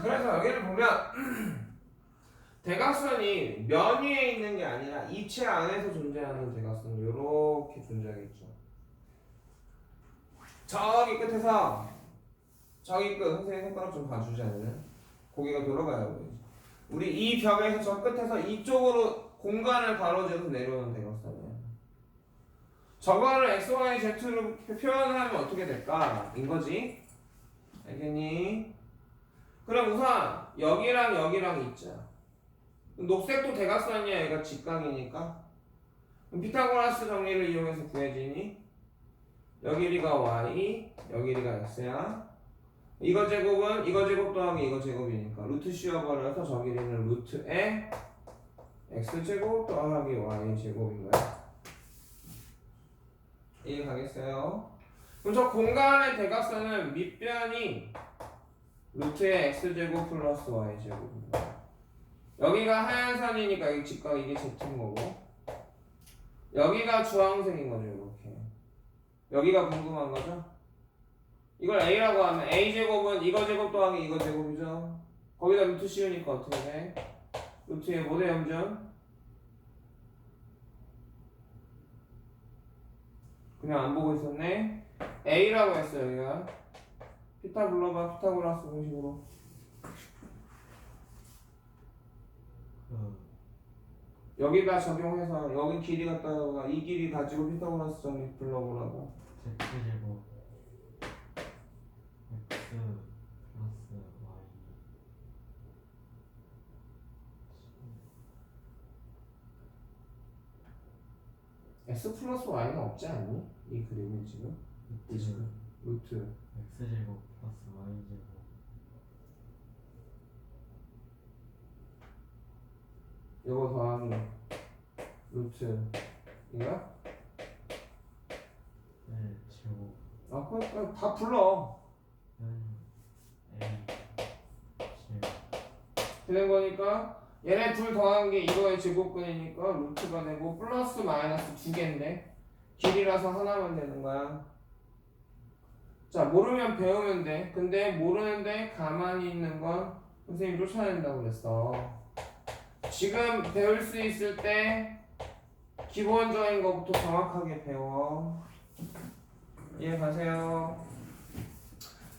자, 그래서 여기를 보면 대각선이 면 위에 있는 게 아니라 입체 안에서 존재하는 대각선 이렇게 존재하겠죠. 저기 끝에서 저기 끝 선생님 손가락 좀 봐주지 않으면 고개가 돌아가요. 우리 이 벽에서 저 끝에서 이쪽으로 공간을 가로지어서 내려오는 대각선이에요. 저거를 x, y, z로 표현하면 어떻게 될까? 인 거지. 알겠니? 그럼 우선 여기랑 여기랑 있자. 녹색도 대각선이야. 얘가 직각이니까. 피타고라스 정리를 이용해서 구해지니? 여기 리가 y, 여기 리가 x야. 이거 제곱은 이거 제곱 더하기 이거 제곱이니까 루트 씌워버려서 저기 리는 루트에 x 제곱 더하기 y 제곱인 거야. 이해 가겠어요? 그럼 저 공간의 대각선은 밑변이 루트의 x제곱 플러스 y제곱입니다. 여기가 하얀 선이니까 여기 직각 이게 z인 거고 여기가 주황색인 거죠 이렇게 여기가 궁금한 거죠? 이걸 a라고 하면 a제곱은 이거 제곱 더하기 이거 제곱이죠 거기다 루트 씌우니까 어떻게 돼? 루트의 모대 염전 그냥 안 보고 있었네 a라고 했어 여기가 피타 불러봐 피타고라스 공식으로 그 여기다 적용해서 여기 길이 갖다가 이 길이 가지고 피타고라스 정리 불러보라고 Z 제곱 X 플러스 Y x 플러스 y는 없지 않니? 이 그림이 지금 이 지금 루트 X 제곱 플러스 Y 제곱. 이거 더하기 루트 이거야? 네 제곱. 아 그거 다 불러. N A 제곱. 되는 거니까 얘네 둘 더한 게 이거의 제곱근이니까 루트가 되고 플러스 마이너스 두 개인데 길이라서 하나만 되는 거야 자 모르면 배우면 돼. 근데 모르는데 가만히 있는 건 선생님 쫓아낸다고 그랬어. 지금 배울 수 있을 때 기본적인 것부터 정확하게 배워. 이해 가세요?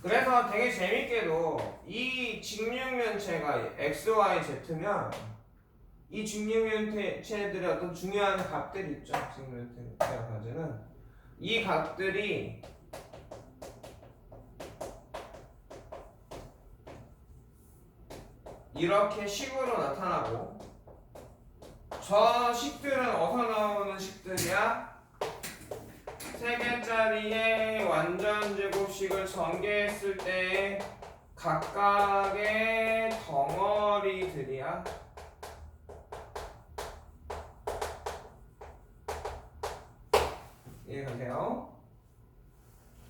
그래서 되게 재밌게도 이 직육면체가 x, y, z면 이 직육면체들의 어떤 중요한 값들이 있죠. 직육면체가 가지는. 이 값들이 이렇게 식으로 나타나고 저 식들은 어디서 나오는 식들이야? 세 개짜리의 완전 제곱식을 전개했을 때 각각의 덩어리들이야. 이해가세요?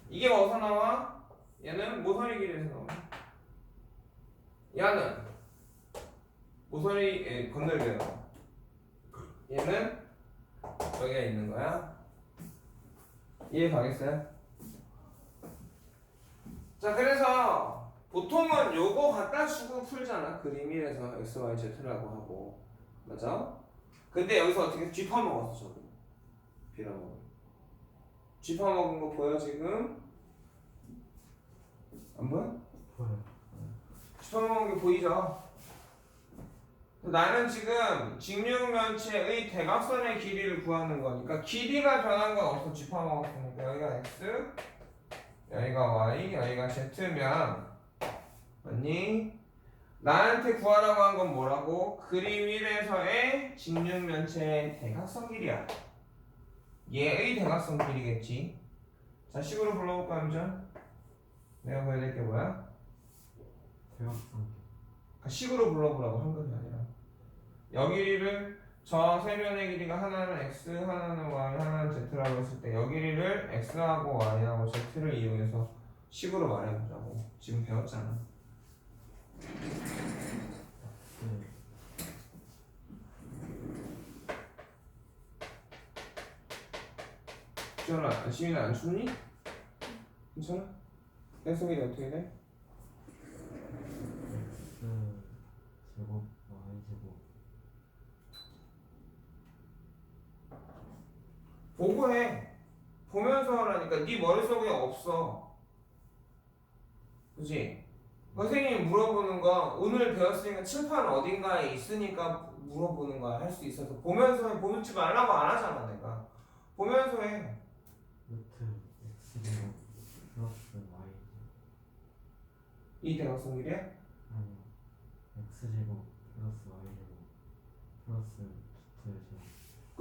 이게 어디서 나와? 얘는 모서리 길이에서 나와. 얘는 모서리 에, 건널게 나와. 얘는 여기가 있는 거야. 이해 가겠어요? 자 그래서 보통은 요거 갖다 주고 풀잖아 그림이라서 x, y, z라고 하고 맞아? 근데 여기서 어떻게 쥐파먹었어 저거 빌어먹은 쥐파먹은 거 보여 지금? 안 보여? 보여 쥐파먹은 게 보이죠? 나는 지금 직육면체의 대각선의 길이를 구하는 거니까 길이가 변한 건 없어 쥐파먹었으니까 여기가 x 여기가 y 여기가 z면 맞니? 나한테 구하라고 한 건 뭐라고? 그림 1에서의 직육면체의 대각선 길이야 얘의 대각선 길이겠지 자 식으로 불러볼까 함전? 내가 보여드릴 게 뭐야? 대각선 그러니까 식으로 불러보라고 한글이 아니라 여기를 저 세 면의 길이가 하나는 x, 하나는 y, 하나는 z라고 했을 때 여기를 x하고 y하고 z를 이용해서 식으로 말해보자고 지금 배웠잖아 네 지현아 시민아 안 춥니? 괜찮아? 해석이 어떻게 돼? 보고 해. 보면서 하라니까 네 머릿속에 없어. 그지? 선생님이 물어보는 거 오늘 배웠으니까 칠판 어딘가에 있으니까 물어보는 거야 할 수 있어서 보면서 해 보지 말라고 안 하잖아 내가 보면서 해 루트 x제곱 플러스 y 이 대각선 길이야? 아니요 x제곱 플러스 y제곱 플러스 루트 제곱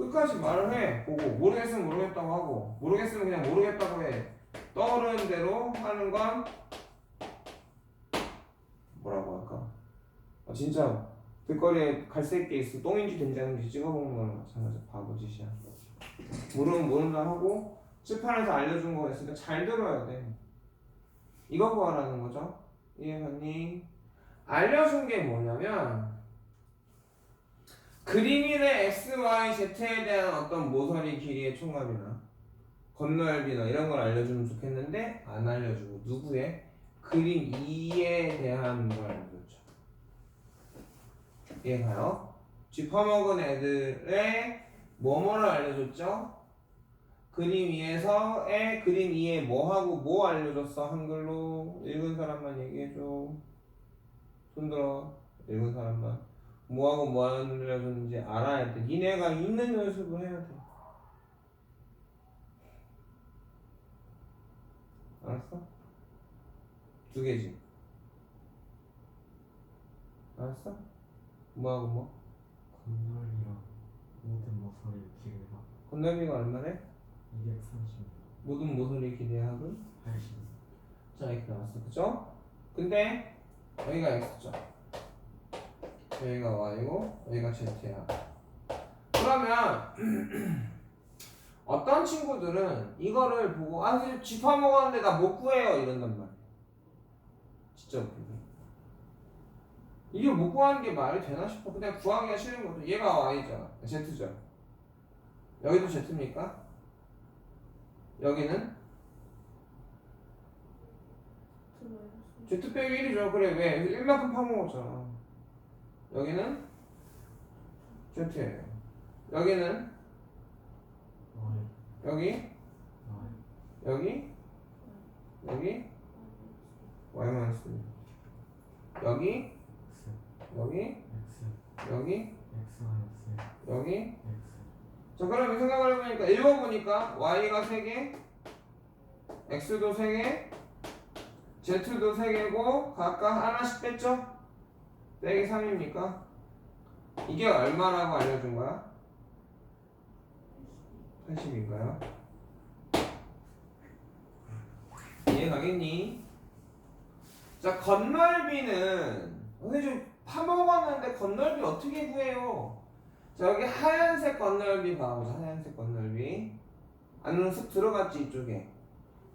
끝까지 말을 해. 보고 모르겠으면 모르겠다고 하고 모르겠으면 그냥 모르겠다고 해. 떠오르는 대로 하는 건 뭐라고 할까? 아, 진짜 길거리에 갈색 게 있어. 똥인지 된장인지 찍어먹는 거랑 마찬가지야 바보 짓이야. 모르면 모른다 하고 칠판에서 알려준 거 있으니까 잘 들어야 돼. 이거 구하라는 거죠? 이해갔니? 알려준 게 뭐냐면 그림인의 x, y, z에 대한 어떤 모서리 길이의 총합이나 건널비나 이런 걸 알려주면 좋겠는데 안 알려주고 누구의 그림 2에 대한 걸 알려줬죠. 이해가요? 쥐퍼먹은 애들의 뭐뭐를 알려줬죠? 그림 2에서의 그림 2에 뭐하고 뭐 알려줬어 한글로 읽은 사람만 얘기해줘 손들어 읽은 사람만 뭐하고 뭐 알려줬는지 알아야 돼 니네가 있는 연습을 해야 돼 알았어? 두 개지 알았어? 뭐하고 뭐? 건널이랑 모든 모서리 길이가 건널비가 얼마래? 230 모든 모서리 기대합은 80자 이렇게 나왔어 그죠? 근데 여기가 x죠 여기가 y고 여기가 z야 그러면 어떤 친구들은 이거를 보고 아 선생님 쥐파 먹었는데 나 못 구해요 이런단 말이야 진짜 웃기네. 이게 못 구하는 게 말이 되나 싶어. 그냥 구하기가 싫은 거죠. 얘가 y잖아 z죠. 여기도 z입니까? 여기는? Z 빼기 1이죠. 그래, 왜? 1만큼 파먹었잖아. 여기는 Z예요. 여기는 여기, 여기, 여기, Y 마이너스 여기, 여기, 여기, 여기. 자, 그러면 생각을 해보니까 읽어보니까 Y가 3개, X도 3개, Z도 3개고 각각 하나씩 뺐죠? 빼기 3입니까? 이게 얼마라고 알려준 거야? 80인가요? 이해 가겠니? 자, 건널비는 선생님 좀 파먹었는데 건널비 어떻게 구해요? 자, 여기 하얀색 건널비 봐보자. 하얀색 건널비. 안으로 쓱 들어갔지, 이쪽에.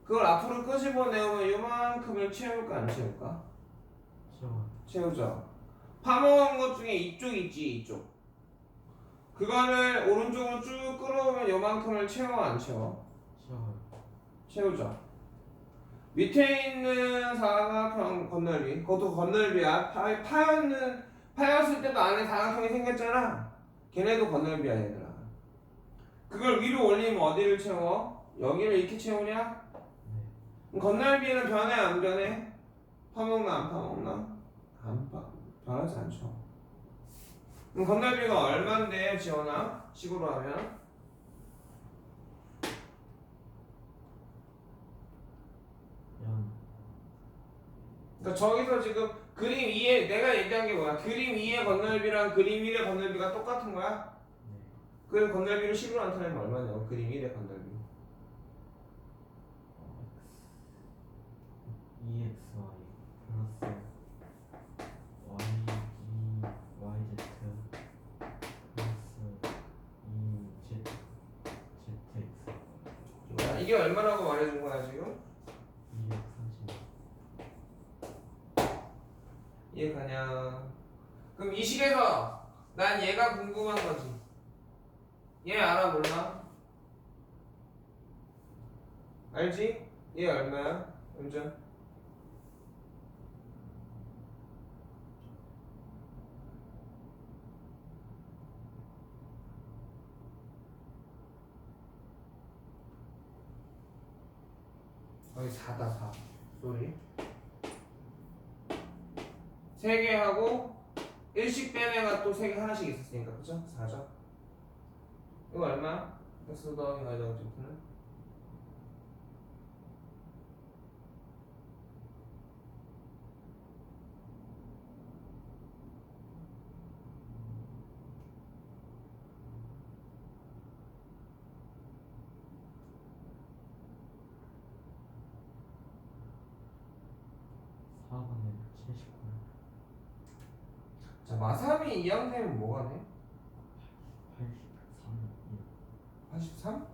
그걸 앞으로 끄집어 내오면 요만큼을 채울까, 안 채울까? 시험은 채우죠. 파먹은 것 중에 이쪽 있지, 이쪽. 그거를 오른쪽으로 쭉 끌어오면 요만큼을 채워, 안 채워? 채우죠. 밑에 있는 사각형 건널비, 그것도 건널비야. 파, 파였는, 파였을 때도 안에 사각형이 생겼잖아. 걔네도 건널비야, 얘들아. 그걸 위로 올리면 어디를 채워? 여기를 이렇게 채우냐? 네 건널비는 변해, 안 변해? 파먹나, 안 파먹나? 변하지 않죠. 그럼 건달비가 얼만데 지원아? 식으로 하면? 그러니까 저기서 지금 그림 2에 내가 얘기한 게 뭐야? 그림 2의 건널비랑 그림 1의 건널비가 똑같은 거야? 그럼 건널비를 10으로 나타내면 얼마냐고 그림 1의 건널비 2xy 이게 얼마라고 말해준 거야 지금? 230 이해가냐 그럼 이 식에서 난 얘가 궁금한 거지 얘 알아 몰라? 알지? 얘 얼마야? 은전? 거의 4다 4 쏘리 3개 하고 1씩 뺀 애가 또 3개 하나씩 있었으니까 그죠? 4죠 이거 얼마? x 더하기 y 더하기 z는 사번에 79. 자 마삼이 이항 되면 뭐가 돼? 83. 83?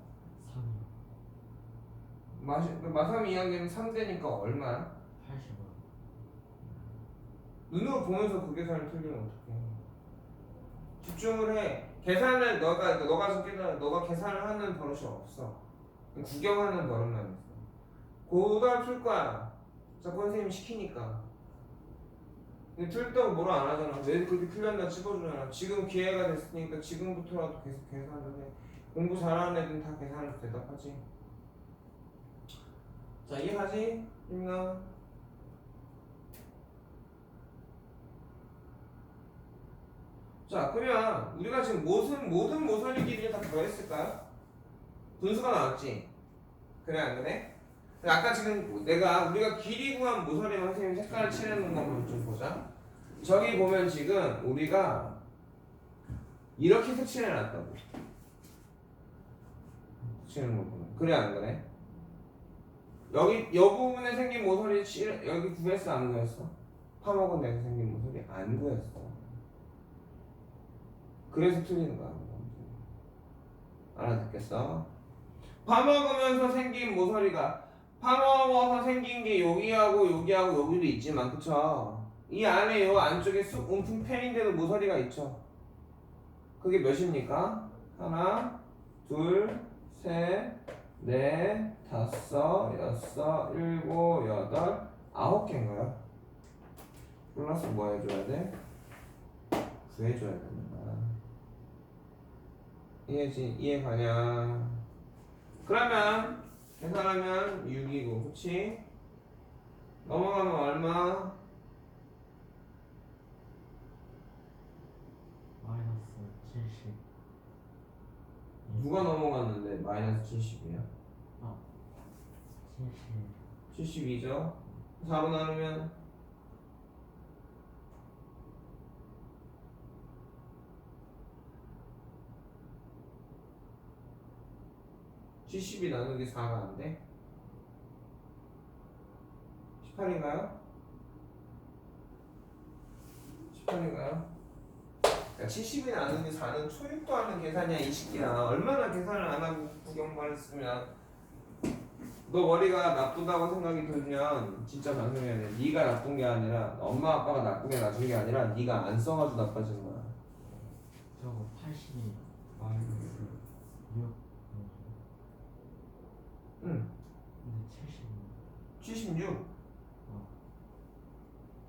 3. 마시, 마삼이 이항 되면 3 되니까 얼마야? 85. 눈으로 보면서 그 계산을 틀리면 어떡해 집중을 해 계산을 너가 너가 저기다 너가 계산을 하는 버릇이 없어 구경하는 버릇만 있어 고달 풀 거야 자꾸 선생님이 시키니까 근데 틀다고 뭐라 안 하잖아 왜 그렇게 틀렸나 찝어주잖아 지금 기회가 됐으니까 지금부터라도 계속 계산을 해 공부 잘하는 애들은 다 계산을 대답하지 자 이해하지? 임나 자 그러면 우리가 지금 모든 모든 모서리 길이를 다 더했을까요? 분수가 나왔지? 그래 안 그래? 아까 지금 내가 우리가 길이 구한 모서리만 선생님 색깔을 칠해놓은 것만 좀 보자 저기 보면 지금 우리가 이렇게 색칠해놨다고 색칠하는 거 보면 그래 안 그래? 여기 이 부분에 생긴 모서리 칠 여기 구했어 안 구했어? 파먹은 데서 생긴 모서리 안 구했어 그래서 틀리는 거야. 알아듣겠어? 파먹으면서 생긴 모서리가 파먹어서 생긴 게 여기하고 여기하고 여기도 있지만 그쵸? 이 안에 요 안쪽에 쑥 움푹 패인데도 모서리가 있죠. 그게 몇입니까? 하나, 둘, 셋, 넷, 다섯, 여섯, 일곱, 여덟, 아홉 개인가요? 플러스 뭐 해줘야 돼? 구해줘야 된다. 이해지 이해 가냐? 그러면 계산하면 6이고, 그렇지? 넘어가면 얼마? 마이너스 70. 누가 넘어갔는데 마이너스 70이야? 70. 72죠? 4로 나누면 70이 나누기 4가 안 돼? 18인가요? 18인가요? 그러니까 70이 나누기 4는 초육도 하는 계산이야 이 시기야 얼마나 계산을 안 하고 구경만 했으면 너 머리가 나쁘다고 생각이 들면 진짜 방송해야 돼 네가 나쁜 게 아니라 엄마 아빠가 나쁘게 놔준 게 아니라 네가 안 써가지고 나빠진 거야 저거 80이 마이너스 6. 응 근데 70. 76 어.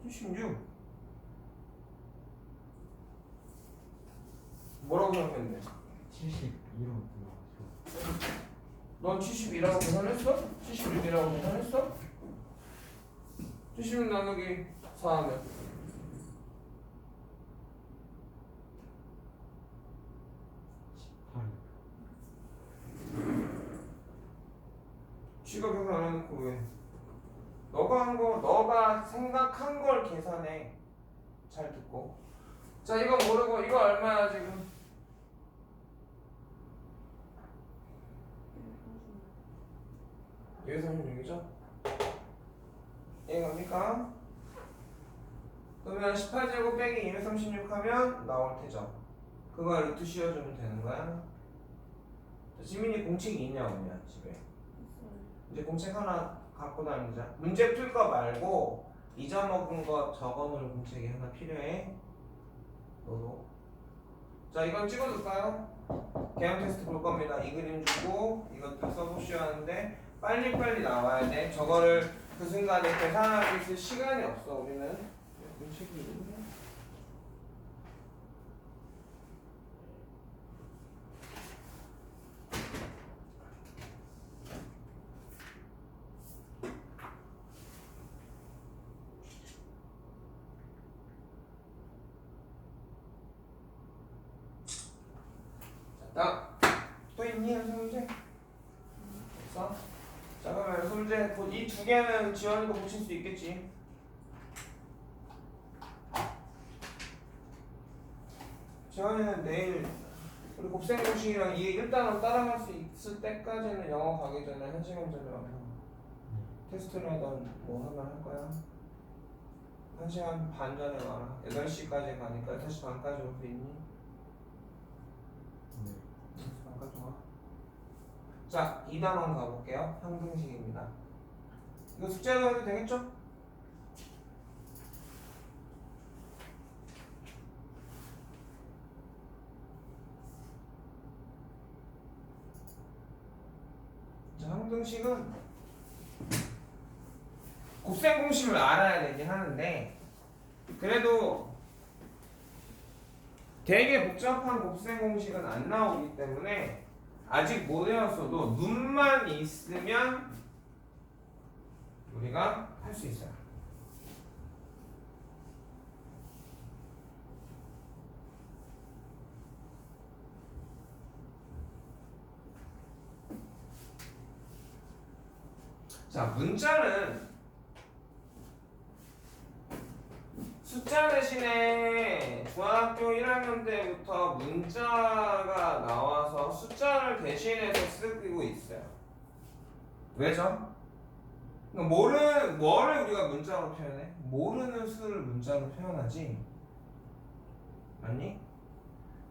76 뭐라고 생각했는데? 71로 들어가죠. 넌 72라고 계산했어? 76이라고 계산했어? 76 나누기 4 하면 18. 계산 안 해놓고 왜? 너가 한 거 너가 생각한 걸 계산해. 잘 듣고. 자 이거 모르고 이거 얼마야 지금. 여기 36이죠? 이해갑니까? 그러면 18제곱 빼기 236 하면 나올 테죠. 그거 루트 씌워주면 되는 거야. 자, 지민이 공책이 있냐 없냐 집에 이제 공책 하나 갖고 다니자. 문제 풀 거 말고 잊어먹은 거 적어놓을 공책이 하나 필요해. 너도. 자 이건 찍어둘까요? 개형 테스트 볼 겁니다. 이 그림 주고 이것도 써보시오 하는데 빨리빨리 나와야 돼. 저거를 그 순간에 계산하기 있을 시간이 없어 우리는. 공책이 있는데. 나, 또 있니? 연습 문제? 없어? 자, 그러면 연습 문제, 이 두 개는 지원이도 고칠 수 있겠지? 지원이는 내일 우리 곱셈 공식이랑 이게 일단은 따라갈 수 있을 때까지는 영어 가기 전에 한 시간 전에 와서 테스트를 하던 뭐 하나 할 거야? 한 시간 반 전에 와라 8시까지 가니까 6시 반까지 올 수 있니? 네. 6시 반까지 와 자, 2단원 가볼게요 형등식입니다 이거 숙제로 해도 되겠죠? 자, 형등식은 곱셈 공식을 알아야 되긴 하는데 그래도 되게 복잡한 곱셈 공식은 안 나오기 때문에 아직 못 외웠어도 눈만 있으면 우리가 할 수 있어요. 자, 문자는 숫자 대신에 중학교 1학년 때부터 문자가 나와서 숫자를 대신해서 쓰고 있어요. 왜죠? 그러니까 모르는 뭐를 우리가 문자로 표현해? 모르는 수를 문자로 표현하지. 맞니?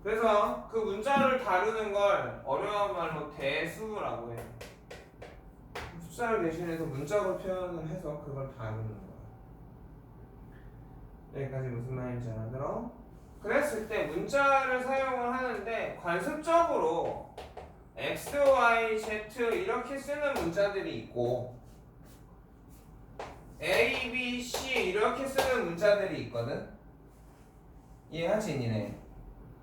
그래서 그 문자를 다루는 걸 어려운 말로 대수라고 해. 숫자를 대신해서 문자로 표현을 해서 그걸 다루는 거야. 여기까지 무슨 말인지 알아들어? 그랬을 때 문자를 사용을 하는데 관습적으로 x, y, z 이렇게 쓰는 문자들이 있고 a, b, c 이렇게 쓰는 문자들이 있거든. 이해하지 니네?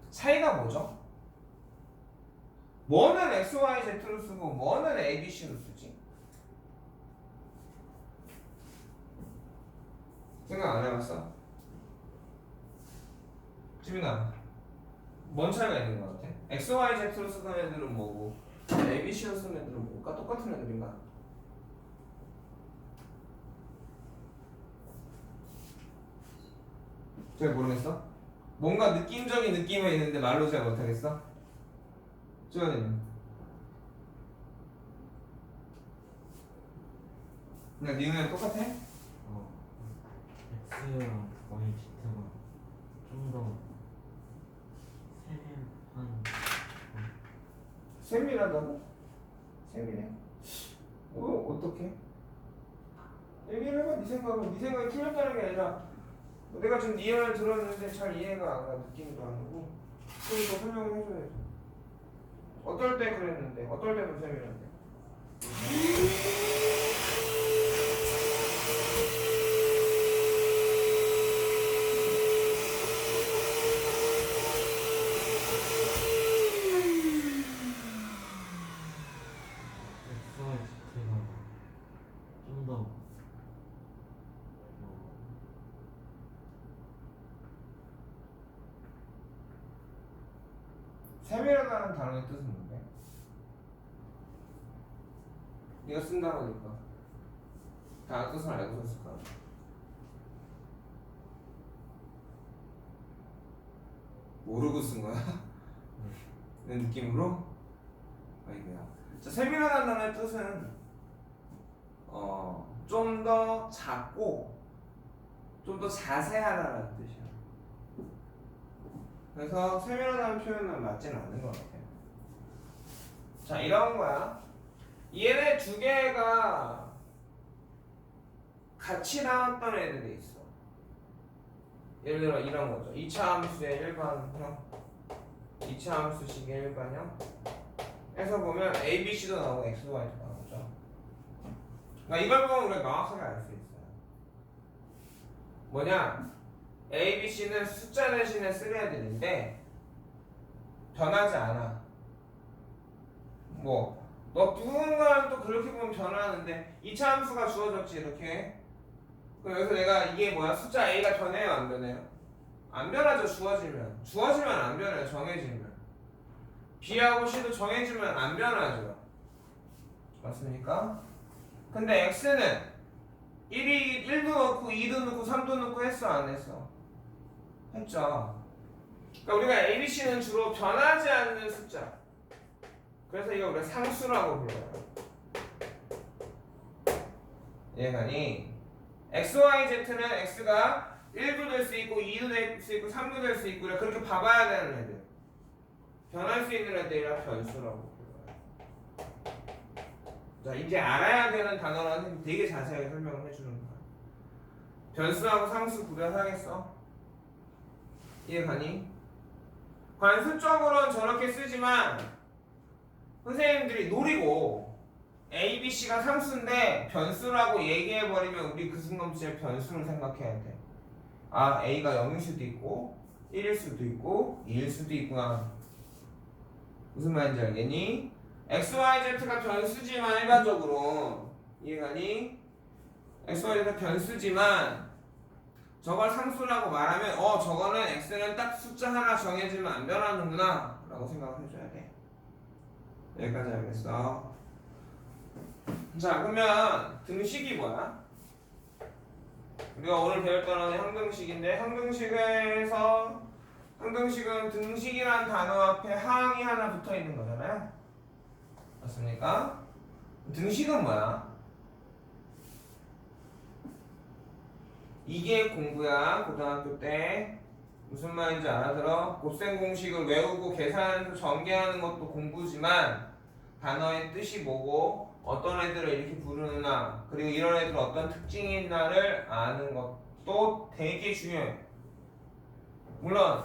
차이가 뭐죠? 뭐는 x, y, z로 쓰고 뭐는 a, b, c로 쓰지? 생각 안 해봤어? 지민아 뭔 차이가 있는 것 같아? X, Y, Z로 쓰는 애들은 뭐고 A, B, C로 쓰는 애들은 뭐가 똑같은 애들인가? 잘 모르겠어? 뭔가 느낌적인 느낌은 있는데 말로 잘 못하겠어? 주원이는? 그냥 니는 똑같아? 어, X랑 Y, Z가 좀더 세밀한 세밀하다고? 세밀해? 어, 어떻게? 얘기를 해봐, 네 생각은. 네 생각이 틀렸다는 게 아니라 내가 지금 네 말을 들었는데 잘 이해가 안 가, 느낌도 안 오고 그러니까 설명을 해줘야지. 어떨 때 그랬는데, 어떨 때는 세밀한데? X, Y, Z가 좀더 어, 세밀하다는 단어의 뜻은 뭔데? 네가 쓴다고 하니까 다 뜻을 알고 썼을까? 모르고 쓴 거야? 내 느낌으로? 아이고야. 자, 세밀하다는 단어의 뜻은 어, 좀 더 작고 좀 더 자세하다는 뜻이야. 그래서 세밀하다는 표현은 맞지는 않는 것 같아요. 자, 이런 거야. 얘네 두 개가 같이 나왔던 애들이 있어. 예를 들어 이런 거죠. 2차 함수의 일반형, 2차 함수식의 일반형. 에서 보면 A, B, C도 나오고 X, Y도 나오죠. 그러니까 이걸 보면 우리가 명확하게 알 수 있어요. 뭐냐? A, B, C는 숫자 대신에 쓰는 애들인데 변하지 않아. 뭐, 너 누군가는 또 그렇게 보면 변하는데 2차 함수가 주어졌지 이렇게. 그럼 여기서 내가 이게 뭐야? 숫자 A가 변해요, 안 변해요? 안 변하죠, 주어지면. 주어지면 안 변해요, 정해지면. B하고 C도 정해주면 안 변하죠. 맞습니까? 근데 X는 1이 1도 넣고 2도 넣고 3도 넣고 했어 안 했어? 했죠. 그러니까 우리가 A, B, C는 주로 변하지 않는 숫자. 그래서 이거 우리가 상수라고 불러요. 얘가니 X, Y, Z는 X가 1도 될 수 있고 2도 될 수 있고 3도 될 수 있고 그렇게 봐봐야 되는 애들. 변할 수 있는 애들이라 변수라고 불러요. 자 이제 알아야 되는 단어라는 되게 자세하게 설명을 해주는 거야. 변수하고 상수 구별하겠어? 이해가니? 관습적으로는 저렇게 쓰지만 선생님들이 노리고 A, B, C가 상수인데 변수라고 얘기해버리면 우리 그 순간부터 변수를 생각해야 돼. 아 A가 0일 수도 있고 1일 수도 있고 2일 수도 있구나. 무슨 말인지 알겠니? X, Y, Z가 변수지만 일반적으로 이해가니? X, Y, Z가 변수지만 저걸 상수라고 말하면 어 저거는 x는 딱 숫자 하나 정해지면 안 변하는구나 라고 생각을 해줘야 돼 여기까지 알겠어 자 그러면 등식이 뭐야? 우리가 오늘 배울 단어는 형등식인데 형등식에서 형등식은 등식이란 단어 앞에 항이 하나 붙어 있는 거잖아요 맞습니까? 등식은 뭐야? 이게 공부야 고등학교 때 무슨 말인지 알아들어? 곱셈 공식을 외우고 계산해서 전개하는 것도 공부지만 단어의 뜻이 뭐고 어떤 애들을 이렇게 부르느냐 그리고 이런 애들 어떤 특징이 있나를 아는 것도 되게 중요해. 물론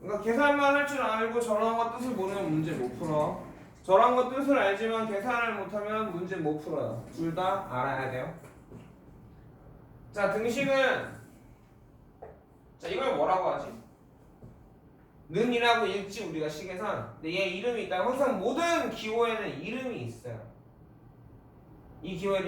그러니까 계산만 할 줄 알고 저런 거 뜻을 모르면 문제 못 풀어. 저런 거 뜻을 알지만 계산을 못하면 문제 못 풀어요. 둘 다 알아야 돼요. 자 등식은 자 이걸 뭐라고 하지? 는이라고 읽지 우리가 식에선 근데 얘 이름이 있다. 항상 모든 기호에는 이름이 있어요. 이 기호에는